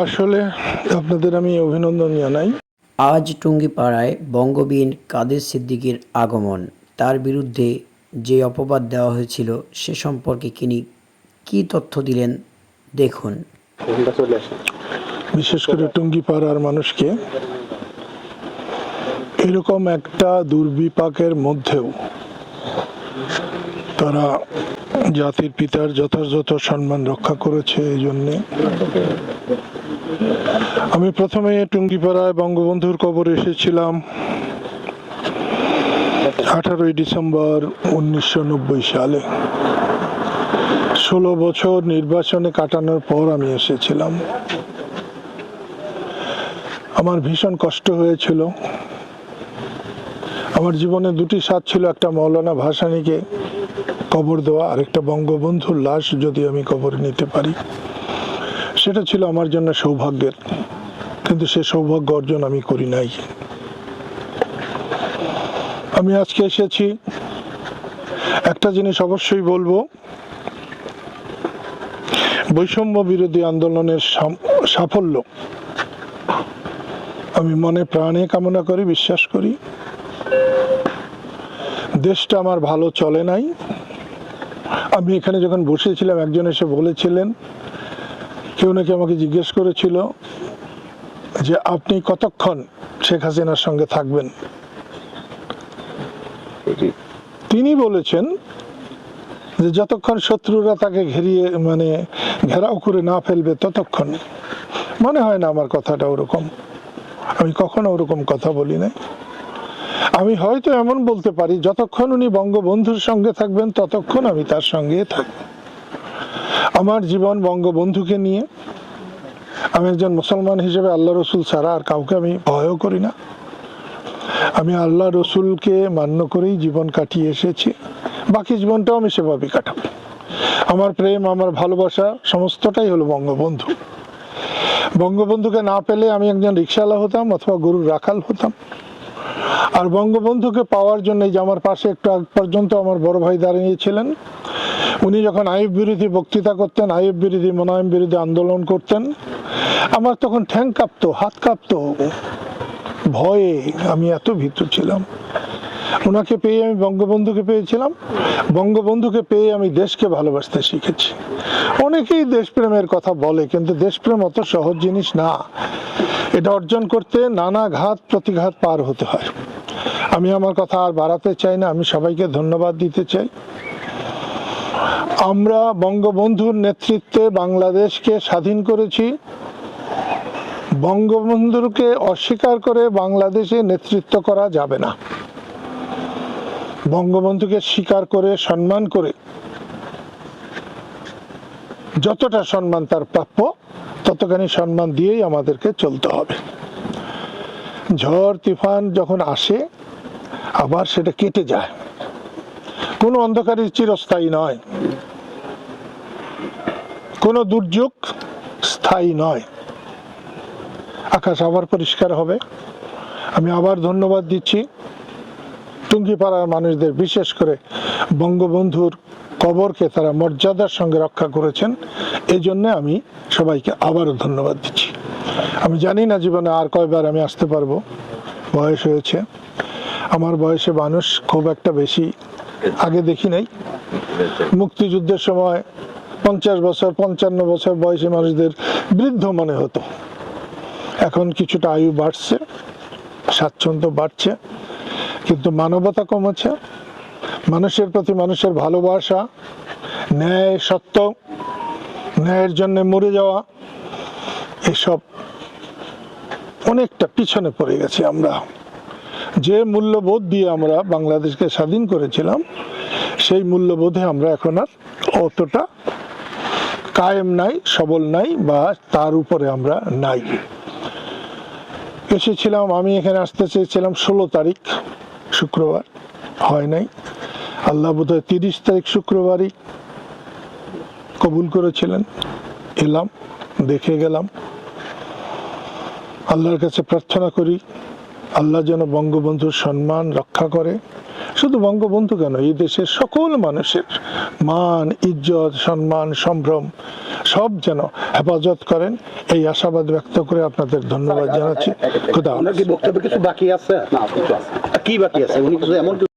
আসলে আপনাদের আমি অভিনন্দন জানাই। আজ টুঙ্গিপাড়ায় বঙ্গবীর কাদের সিদ্দিকীর আগমন তার বিরুদ্ধে যে অপবাদ দেওয়া হয়েছিল সে সম্পর্কে তিনি কী তথ্য দিলেন দেখুন। বিশেষ করে টুঙ্গিপাড়ার মানুষকে এরকম একটা দুর্বিপাকের মধ্যেও তারা জাতির পিতার যথাযথ সম্মান রক্ষা করেছে এই জন্যে। আমি প্রথমে টুঙ্গিপাড়ায় বঙ্গবন্ধুর কবর এসেছিলাম আঠারোই ডিসেম্বর উনিশশো নব্বই সালে। ষোলো বছর নির্বাচনে কাটানোর পর আমি এসেছিলাম। আমার ভীষণ কষ্ট হয়েছিল। আমার জীবনে দুটি স্বাদ ছিল, একটা মৌলানা ভাসানীকে কবর দেওয়া আর একটা বঙ্গবন্ধুর লাশ যদি আমি কবর নিতে পারি। সেটা ছিল আমার জন্য সৌভাগ্যের, কিন্তু সে সৌভাগ্য অর্জন আমি করি নাই। আমি আজকে এসেছি। একটা জিনিস অবশ্যই বলব, বৈষম্য বিরোধী আন্দোলনের সাফল্য। আমি মনে প্রাণে কামনা করি, বিশ্বাস করি। দেশটা আমার ভালো চলে নাই। আমি এখানে যখন বসেছিলাম, একজন এসে বলেছিলেন, কেউ নাকি আমাকে জিজ্ঞেস করেছিল যে, আপনি কতক্ষণ শেখ হাসিনার সঙ্গে থাকবেন? তিনি বলেছেন যে, যতক্ষণ শত্রুরা তাকে ঘেরিয়ে মানে ঘেরাও করে না ফেলবে, ততক্ষণ। মনে হয় না আমার কথাটা ওরকম। আমি কখনো ওরকম কথা বলি নাই। আমি হয়তো এমন বলতে পারি, যতক্ষণ উনি বঙ্গবন্ধুর সঙ্গে থাকবেন, ততক্ষণ আমি তার সঙ্গে থাকব। আমার জীবন বঙ্গবন্ধুকে নিয়ে, আমি একজন মুসলমান হিসেবে আল্লাহ রসুল ছাড়া আর কাউকে আমি ভয়ও করি না। আমি আল্লাহ রসুলকে মান্য করেই জীবন কাটিয়ে এসেছি, বাকি জীবনটাও আমি সেভাবেই কাটাবো। আমার প্রেম, আমার ভালোবাসা, সমস্তটাই হলো বঙ্গবন্ধু। বঙ্গবন্ধুকে না পেলে আমি একজন রিক্সাওয়ালা হতাম অথবা গরুর রাখাল হতাম। আর বঙ্গবন্ধুকে পাওয়ার জন্য যে আমার পাশে একটু আগ পর্যন্ত আমার বড় ভাই দাঁড়িয়েছিলেন। উনি যখন আইব বিরোধী বক্তৃতা করতেন আইব বিরোধী, মোনায়েম বিরোধী আন্দোলন করতেন, আমার তখন ঠ্যাং কাঁপতো, হাত কাঁপতো। ভয়ে আমি এত ভীত ছিলাম। ওনাকে পেয়ে আমি বঙ্গবন্ধুকে পেয়েছিলাম। বঙ্গবন্ধুকে পেয়ে আমি দেশকে ভালোবাসতে শিখেছি। অনেকেই দেশপ্রেমের কথা বলে, কিন্তু দেশপ্রেম অত সহজ জিনিস না। এটা অর্জন করতে নানা ঘাত প্রতিঘাত পার হতে হয়। আমি আমার কথা আর বাড়াতে চাই না, আমি সবাইকে ধন্যবাদ দিতে চাই। আমরা বঙ্গবন্ধুর নেতৃত্বে বাংলাদেশকে স্বাধীন করেছি। বঙ্গবন্ধুকে অস্বীকার করে বাংলাদেশে নেতৃত্ব করা যাবে না। বঙ্গবন্ধুকে স্বীকার করে, সম্মান করে, যতটা সম্মান তার প্রাপ্য, ততখানি সম্মান দিয়েই আমাদেরকে চলতে হবে। ঝড়, তুফান যখন আসে, আবার সেটা কেটে যায়। কোনো অন্ধকারের চিরস্থায়ী নয়। কোনো দুর্যোগ স্থায়ী নয়। আকাশ আবার পরিষ্কার হবে। আমি আবার ধন্যবাদ দিচ্ছি। টুঙ্গিপাড়ার মানুষদের, বিশেষ করে বঙ্গবন্ধুর কবরকে তারা মর্যাদার সঙ্গে রক্ষা করেছেন এই জন্য আমি সবাইকে আবারও ধন্যবাদ দিচ্ছি। আমি জানি না জীবনে আর কয়বার আমি আসতে পারব, বয়স হয়েছে। আমার বয়সে মানুষ খুব একটা বেশি আগে দেখি নাই। মুক্তিযুদ্ধের সময় পঞ্চাশ বছর, পঞ্চান্ন বছর বয়সী মানুষদের বৃদ্ধ মনে হতো। এখন কিছুটা আয়ু বাড়ছে, স্বাচ্ছন্দ্য বাড়ছে। কিন্তু মানবতা কমেছে মানুষের প্রতি মানুষের ভালোবাসা, ন্যায়, সত্য, ন্যায়ের জন্য মরে যাওয়া, এসব অনেকটা পিছনে পড়ে গেছি আমরা। যে মূল্যবোধ দিয়ে আমরা বাংলাদেশকে স্বাধীন করেছিলাম, সেই মূল্যবোধে আমরা এখন আর অতটা কায়েম নাই, সবল নাই বা তার উপরে আমরা নাই। এসেছিলাম, আমি এখানে আসতে চেয়েছিলাম ষোলো তারিখ। শুক্রবার হয় নাই। আল্লাহ বোধহয় তিরিশ তারিখ শুক্রবারই কবুল করেছিলেন। এলাম, দেখে গেলাম। আল্লাহর কাছে প্রার্থনা করি, আল্লাহ যেন বঙ্গবন্ধুর সম্মান রক্ষা করে। শুধু বঙ্গবন্ধু কেন, এই দেশের সকল মানুষের মান, ইজ্জত, সম্মান, সম্ভ্রম, সব যেন হেফাজত করেন, এই আশাবাদ ব্যক্ত করে আপনাদের ধন্যবাদ জানাচ্ছি। খুদা হাফেজ। ওনার কি বক্তব্য কিছু বাকি আছে? না, কিছু আছে। কি বাকি আছে উনি কিছু এমন কিছু